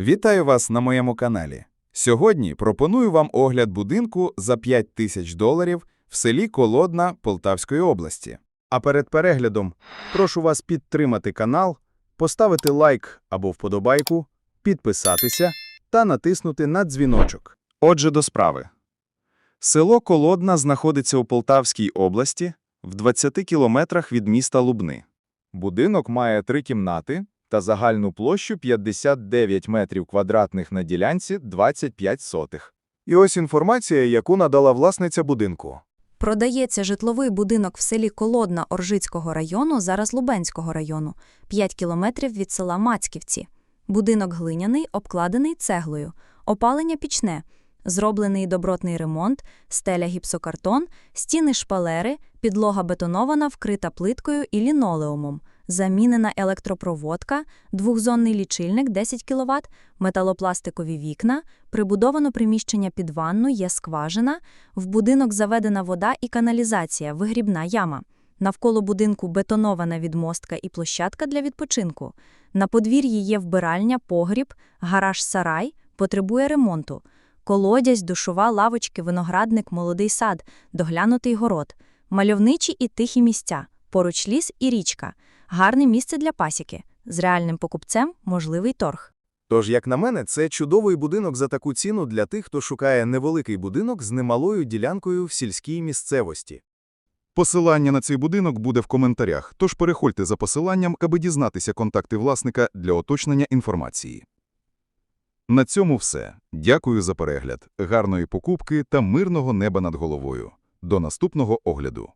Вітаю вас на моєму каналі. Сьогодні пропоную вам огляд будинку за 5 тисяч доларів в селі Колодна Полтавської області. А перед переглядом прошу вас підтримати канал, поставити лайк або вподобайку, підписатися та натиснути на дзвіночок. Отже, до справи. Село Колодна знаходиться у Полтавській області в 20 кілометрах від міста Лубни. Будинок має три кімнати та загальну площу 59 метрів квадратних на ділянці 25 сотих. І ось інформація, яку надала власниця будинку. Продається житловий будинок в селі Колодна Оржицького району, зараз Лубенського району, 5 кілометрів від села Мацьківці. Будинок глиняний, обкладений цеглою, опалення пічне, зроблений добротний ремонт, стеля гіпсокартон, стіни шпалери, підлога бетонована, вкрита плиткою і лінолеумом, замінена електропроводка, двохзонний лічильник 10 кВт, металопластикові вікна, прибудовано приміщення під ванну, є скважина, в будинок заведена вода і каналізація, вигрібна яма. Навколо будинку бетонована відмостка і площадка для відпочинку. На подвір'ї є вбиральня, погріб, гараж-сарай, потребує ремонту. Колодязь, душова, лавочки, виноградник, молодий сад, доглянутий город. Мальовничі і тихі місця, поруч ліс і річка. Гарне місце для пасіки. З реальним покупцем можливий торг. Тож, як на мене, це чудовий будинок за таку ціну для тих, хто шукає невеликий будинок з немалою ділянкою в сільській місцевості. Посилання на цей будинок буде в коментарях, тож переходьте за посиланням, аби дізнатися контакти власника для уточнення інформації. На цьому все. Дякую за перегляд, гарної покупки та мирного неба над головою. До наступного огляду.